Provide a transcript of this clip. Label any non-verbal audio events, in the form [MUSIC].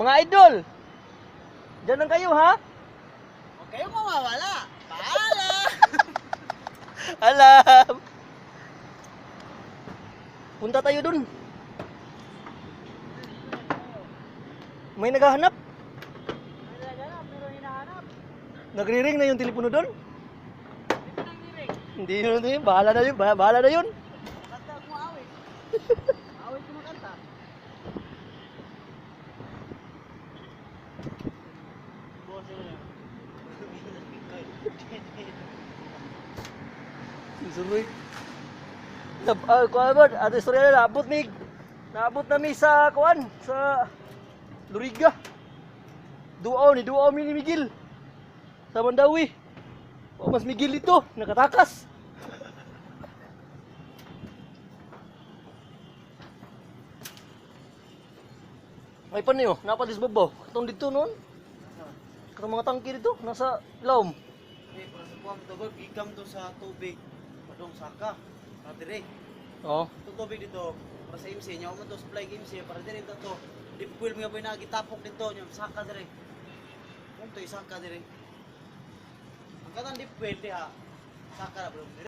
Mga idol! Diyan lang kayo ha? Huwag kayong mawawala. Paala! [LAUGHS] Alam! Punta tayo dun. May naghahanap. Pero hinahanap. Nagri-ring na yung telepono dun. Hindi yun, hindi yun. Bahala na yun. bah- Bahala na yun. [LAUGHS] Kanta mo awit. awit makanta. Sumoy. Na, ah, kuwan ba? Ato istorya na, naabot mi. Naabot na mi sa, kuwan, sa Luriga. Duaw ni, duaw mi ni Miguel. Sa Mandawi. O mas Miguel ito, nakatakas. May pa niyo, napadis babaw. Katong dito noon. Katong mga tangki dito, nasa ilawom. Eh, para sa kuwang tubig, igam to sa tubig. Padong saka. Para dire. Oo. Ito tubig dito. Para sa MC. Nyaw mo to supply MC. Para dire ito to. Dipwil mo yung nagitapok dito. Yung saka dire. Kung to isaka dire. Ang katang dipwil diha. Saka na bro.